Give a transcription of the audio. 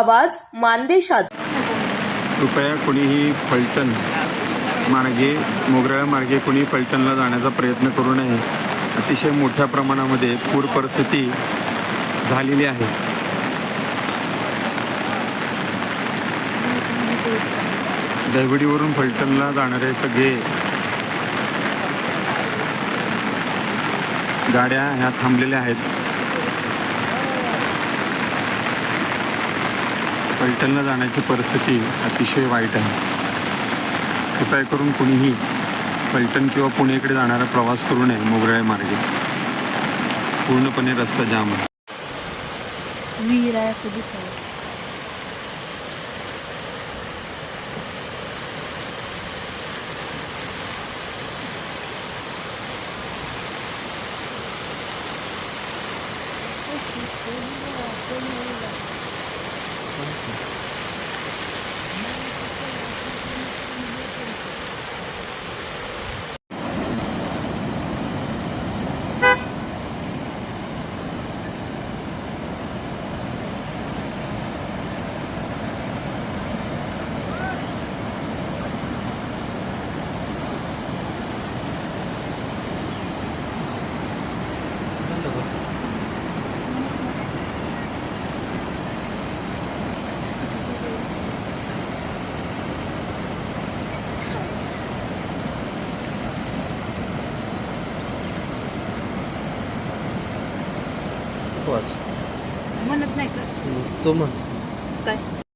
आवाज मानदेशात. कृपया कोणीही फलटण मार्गे मोगराळ्या मार्गे कोणी फलटणला जाण्याचा प्रयत्न करू नये. अतिशय मोठ्या प्रमाणामध्ये पूर परिस्थिती झालेली आहे. दहिवडीवरून फलटणला जाणारे सगळे गाड्या ह्या थांबलेल्या आहेत. फलटणला जाण्याची परिस्थिती अतिशय वाईट आहे. कृपया करून कुणीही फलटण किंवा पुणेकडे जाणारा प्रवास करू नये मोगराळे मार्गे. पूर्णपणे रस्ता जाम आहे. विहीर आहे असं वाच म्हणत नाही का? तू म्हण. काय?